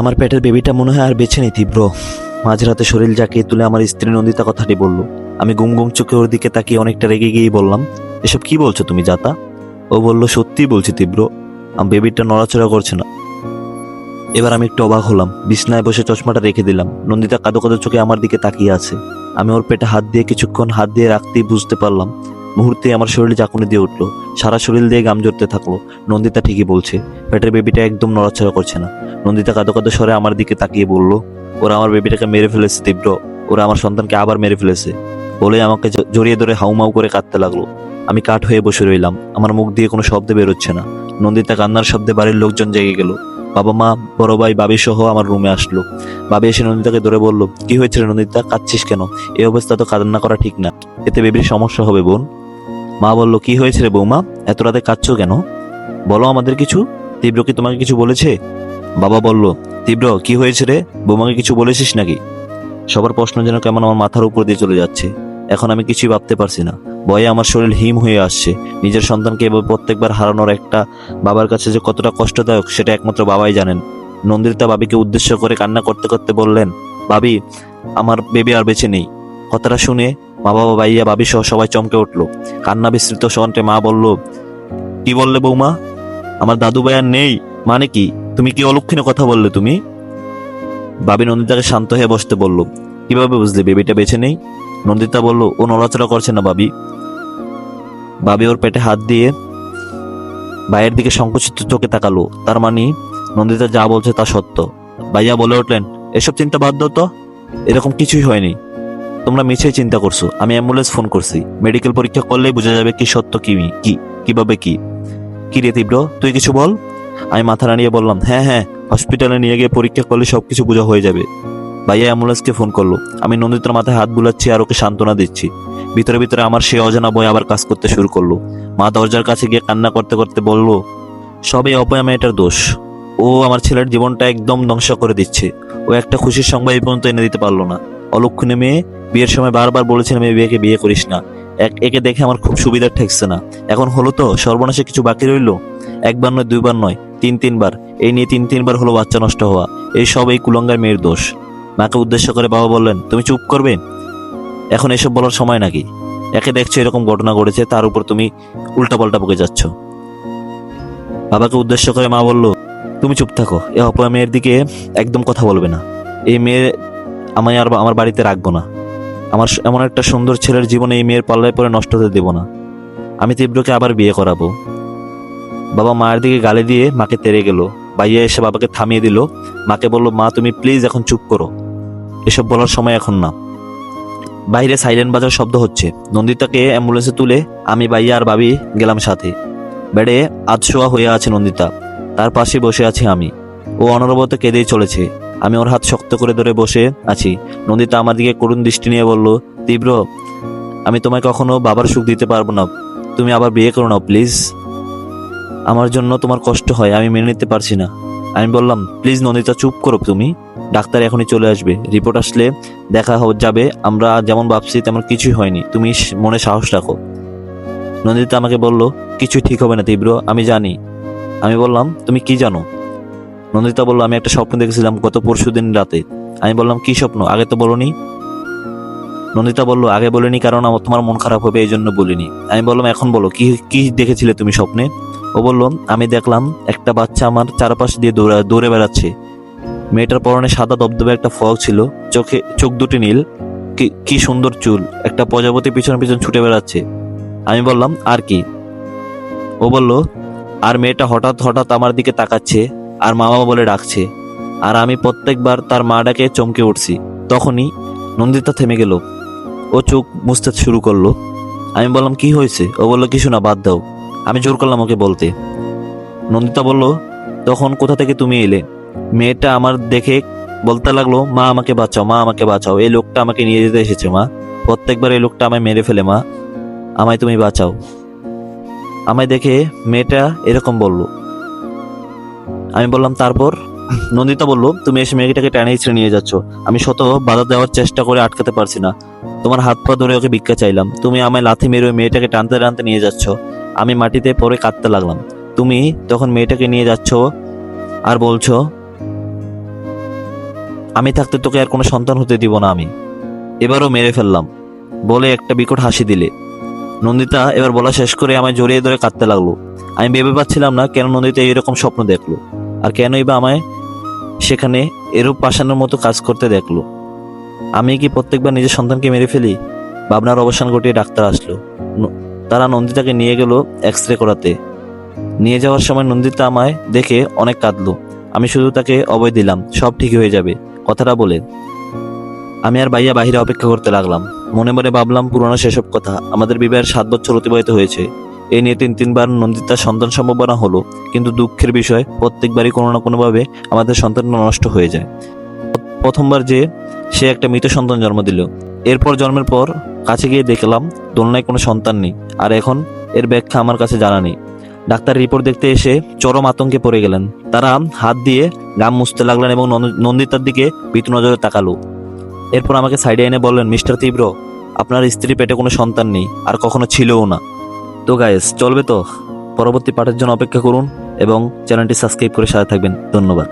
আমার পেটের বেবিটা মনে হয় আর বেছে নেই তীব্র। মাঝরাতে শরীর জাকিয়ে তুলে আমার স্ত্রী নন্দিতা কথাটি বলল। আমি গুম গুম চোখে ওর দিকে তাকিয়ে অনেকটা রেগে গিয়েই বললাম, এসব কি বলছো তুমি, জাতা? ও বলল সত্যিই বলছি তীব্র বেবিটা নড়াচড়া করছে না। এবার আমি একটু অবাক হলাম, বিছনায় বসে চশমাটা রেখে দিলাম। নন্দিতা কাদো কাদো চোখে আমার দিকে তাকিয়ে আছে। আমি ওর পেটে হাত দিয়ে কিছুক্ষণ হাত দিয়ে রাখতেই বুঝতে পারলাম মুহূর্তে আমার শরীরে জাকুনি দিয়ে উঠল। সারা শরীর দিয়ে গাম জড়তে থাকল। নন্দিতা ঠিকই বলছে, পেটের বেবিটা একদম নড়াচড়া করছে না। নন্দিতা কাদো কাদো স্বরে আমার দিকে তাকিয়ে বলল, ওরা আমার বেবিটাকে মেরে ফেলেছে, তীব্র। ওরা আমার সন্তানকে আবার মেরে ফেলেছে। বলে আমাকে জড়িয়ে ধরে হাউমাউ করে কাঁদতে লাগল। আমি কাঠ হয়ে বসে রইলাম। আমার মুখ দিয়ে কোনো শব্দ বেরোচ্ছে না। নন্দিতা কান্নার শব্দে বাড়ির লোকজন জেগে গেল। বাবা মা, বড় ভাই, বাবি সহ আমার রুমে আসলো। বাবি এসে নন্দিতাকে ধরে বলল, কি হয়েছে নন্দিতা? কাঁদছিস কেন? এই অবস্থা তো কান্না করা ঠিক না। এতে বেবির সমস্যা হবে, বোন। মা বলল, কি হয়েছে রে বৌমা? এত রাতে কাঁদছো কেন? বলো আমাদের কিছু। তীব্র কি তোমাকে কিছু বলেছে? বাবা বলল, তীব্র, কি হয়েছে রে? বৌমাকে কিছু বলেছিস নাকি? সবার প্রশ্ন যেন কেমন আমার মাথার উপর দিয়ে চলে যাচ্ছে। এখন আমি কিছুই ভাবতে পারছি না। ভয়ে আমার শরীর হিম হয়ে আসছে। নিজের সন্তানকে এভাবে প্রত্যেকবার হারানোর একটা বাবার কাছে যে কতটা কষ্টদায়ক, সেটা একমাত্র বাবাই জানেন। নন্দিতা বাবিকে উদ্দেশ্য করে কান্না করতে করতে বললেন, বাবি, আমার বেবি আর বেঁচে নেই। কথাটা শুনে মা বাবা ভাইয়া বাবি সহ সবাই চমকে উঠল। কান্না বিস্তৃত সন্টে মা বলল, কি বললে বৌমা? আমার দাদু ভাই আর নেই? মানে কি? তুমি কি অলক্ষণে কথা বললে তুমি? বাবি নন্দিতাকে শান্ত হয়ে বসতে বলল, কীভাবে বুঝলে? বেবিটা বেছে নেই? নন্দিতা বলল, ও নড়াচড়া করছে না বাবি বাবি ওর পেটে হাত দিয়ে ভাইয়ের দিকে সংকুচিত চোখে তাকালো। তার মানে নন্দিতা যা বলছে তা সত্য। ভাইয়া বলে উঠলেন, এসব চিন্তা বাদ দাও তো। এরকম কিছুই হয়নি। তোমরা মিছেই চিন্তা করছ। আমি অ্যাম্বুলেন্স ফোন করছি। মেডিকেল পরীক্ষা করলেই বোঝা যাবে কি সত্য, কি কি, কীভাবে কি। কি রে তীব্র? তুই কিছু বল? আমি মাথা নাড়িয়ে বললাম হ্যাঁ হ্যাঁ হসপিটালে নিয়ে গিয়ে পরীক্ষা করলে সবকিছু বোঝা হয়ে যাবে। ভাইয়া অ্যাম্বুলেন্সকে ফোন করল, আমি নন্দিতার মাথায় হাত বুলাচ্ছি আর ওকে সান্ত্বনা দিচ্ছি। ভিতরে ভিতরে আমার সে অজানা বই আবার কাজ করতে শুরু করল। মা দরজার কাছে গিয়ে কান্না করতে করতে বলল সবই অপয়া মেয়েটার দোষ। ও আমার ছেলের জীবনটা একদম ধ্বংস করে দিচ্ছে। ও একটা খুশির সংবাদ এই পর্যন্ত এনে দিতে পারল না। অলক্ষণে মেয়ে, বিয়ের সময় বারবার বলেছিলাম এই বিয়েকে বিয়ে করিস না। এক, একে দেখে আমার খুব সুবিধা ঠেকছে না। এখন হলো তো সর্বনাশে কিছু বাকি রইল? একবার নয়, দুইবার নয়। তিন তিনবার। এই নিয়ে তিন তিনবার হলো বাচ্চা নষ্ট হওয়া। এই সব এই কুলঙ্গার মেয়ের দোষ। মাকে উদ্দেশ্য করে বাবা বললেন, তুমি চুপ করবে? এখন এসব বলার সময় নাকি? একে দেখছ এরকম ঘটনা ঘটেছে, তার উপর তুমি উল্টাপাল্টা বকে যাচ্ছ। বাবাকে উদ্দেশ্য করে মা বলল, তুমি চুপ থাকো। এ অপয়া মেয়ের দিকে একদম কথা বলবে না। এই মেয়ে আমায় আর আমার বাড়িতে রাখব না। আমার এমন একটা সুন্দর ছেলের জীবনে এই মেয়ের পাল্লায় পরে নষ্ট হতে দেব না। আমি তীব্রকে আবার বিয়ে করাবো। বাবা মায়ের দিকে গালি দিয়ে মাকে তেড়ে গেল। ভাইয়া এসে বাবাকে থামিয়ে দিল। মাকে বলল, মা, তুমি প্লিজ এখন চুপ করো। এসব বলার সময় এখন না। বাইরে সাইরেন বাজার শব্দ হচ্ছে। নন্দিতাকে অ্যাম্বুলেন্সে তুলে আমি, ভাইয়া আর বাবি গেলাম সাথে। বেডে আধশোয়া হয়ে আছে নন্দিতা। তার পাশে বসে আছি আমি। ও অনবরত কেঁদেই চলেছে। আমি ওর হাত শক্ত করে ধরে বসে আছি। নন্দিতা আমার দিকে করুণ দৃষ্টি নিয়ে বলল, তীব্র, আমি তোমায় কখনো বাবার সুখ দিতে পারব না। তুমি আবার বিয়ে করো না, প্লিজ। আমার জন্য তোমার কষ্ট হয়, আমি মেনে নিতে পারছি না। আমি বললাম, প্লিজ নন্দিতা, চুপ করো তুমি। ডাক্তার এখনই চলে আসবে। রিপোর্ট আসলে দেখা যাবে। আমরা যেমন ভাবছি, তেমন কিছুই হয়নি। তুমি মনে সাহস রাখো। নন্দিতা আমাকে বলল, কিছুই ঠিক হবে না তীব্র, আমি জানি। আমি বললাম, তুমি কি জানো? নন্দিতা বলল, আমি একটা স্বপ্ন দেখেছিলাম গত পরশু দিন রাতে। আমি বললাম, কি স্বপ্ন? আগে তো বলনি? নন্দিতা বলল, আগে বলিনি, কারণ আমার, তোমার মন খারাপ হবে এই জন্য বলিনি। আমি বললাম, এখন বলো, কি কি দেখেছিলে তুমি স্বপ্নে? ও বলল, আমি দেখলাম একটা বাচ্চা আমার চারপাশ দিয়ে দৌড়া, দৌড়ে বেড়াচ্ছে। মেয়েটার পরনে সাদা দবদবে একটা ফগ ছিল, চোখে, চোখ দুটি নীল। কি সুন্দর চুল, একটা প্রজাপতি পিছন পিছন ছুটে বেড়াচ্ছে। আমি বললাম, আর কি? ও বলল, আর মেয়েটা হঠাৎ হঠাৎ আমার দিকে তাকাচ্ছে, আর মা বাবা বলে ডাকছে, আর আমি প্রত্যেকবার তার মা ডাকে চমকে উঠছি। তখনই নন্দিতা থেমে গেল। ও চোখ মুছতে শুরু করল। আমি বললাম, কি হয়েছে? ও বলল, কিছু না, বাদ দাও। আমি জোর করলাম ওকে বলতে। নন্দিতা বলল, তখন কোথা থেকে তুমি এলে? মেয়েটা আমার দেখে বলতে লাগল, মা আমাকে বাঁচাও, মা আমাকে বাঁচাও, এই লোকটা আমাকে নিয়ে যেতে এসেছে, মা। প্রত্যেকবার এই লোকটা আমায় মেরে ফেলে, মা। আমায় তুমি বাঁচাও। আমায় দেখে মেয়েটা এরকম বলল। আমি বললাম, তারপর? নন্দিতা বলল, তুমি এসে মেয়েটাকে টেনে ইচ্ছে নিয়ে যাচ্ছ। আমি শত বাধা দেওয়ার চেষ্টা করে আটকাতে পারছি না। তোমার হাত পা ধরে ওকে ভিক্ষা চাইলাম। তুমি আমায় লাথি মেরে মেয়েটাকে টানতে টানতে নিয়ে যাচ্ছ। আমি মাটিতে পরে কাঁদতে লাগলাম। তুমি তখন মেয়েটাকে নিয়ে যাচ্ছ আর বলছো, আমি থাকতে তোকে আর কোনো সন্তান হতে দিব না আমি। এবারও মেরে ফেললাম। বলে একটা বিকট হাসি দিলে। নন্দিতা এবার বলা শেষ করে আমায় জড়িয়ে ধরে কাঁদতে লাগল। আমি ভেবে পাচ্ছিলাম না কেন নন্দিতা এরকম স্বপ্ন দেখল, আর কেনই বা আমায় সেখানে এরূপ পাশানোর মতো কাজ করতে দেখল। আমি কি প্রত্যেকবার নিজের সন্তানকে মেরে ফেলি? ভাবনার অবসান ঘটিয়ে ডাক্তার আসলো। তারা নন্দিতাকে নিয়ে গেল এক্স রে করাতে। নিয়ে যাওয়ার সময় নন্দিতা আমায় দেখে অনেক কাঁদলো। আমি শুধু তাকে অভয় দিলাম, সব ঠিক হয়ে যাবে, কথাটা বলে। আমি আর ভাইয়া বাহিরে অপেক্ষা করতে লাগলাম। মনে মনে ভাবলাম পুরোনো সেসব কথা, আমাদের বিবাহের সাত বছর অতিবাহিত হয়েছে। এই নিয়ে তিন তিনবার নন্দিতার সন্তান সম্ভাবনা হলো, কিন্তু দুঃখের বিষয়, প্রত্যেকবারই কোনো না কোনোভাবে আমাদের সন্তান নষ্ট হয়ে যায়। প্রথমবার যে সে একটা মৃত সন্তান জন্ম দিল। এরপর জন্মের পর কাছে গিয়ে দেখলাম দোলনায় কোনো সন্তান নেই, আর এখন এর ব্যাখ্যা আমার কাছে জানা নেই। ডাক্তার রিপোর্ট দেখতে এসে চরম আতঙ্কে পড়ে গেলেন। তারা হাত দিয়ে গাম মুছতে লাগলেন এবং নন্দ- নন্দিতার দিকে ভীতু নজরে তাকালো। এরপর আমাকে সাইডে এনে বললেন, মিস্টার তীব্র, আপনার স্ত্রী পেটে কোনো সন্তান নেই, আর কখনো ছিলও না। তো গায়েস চলবে তো? পরবর্তী পাঠের জন্য অপেক্ষা করুন এবং চ্যানেলটি সাবস্ক্রাইব করে সাথে থাকবেন। ধন্যবাদ।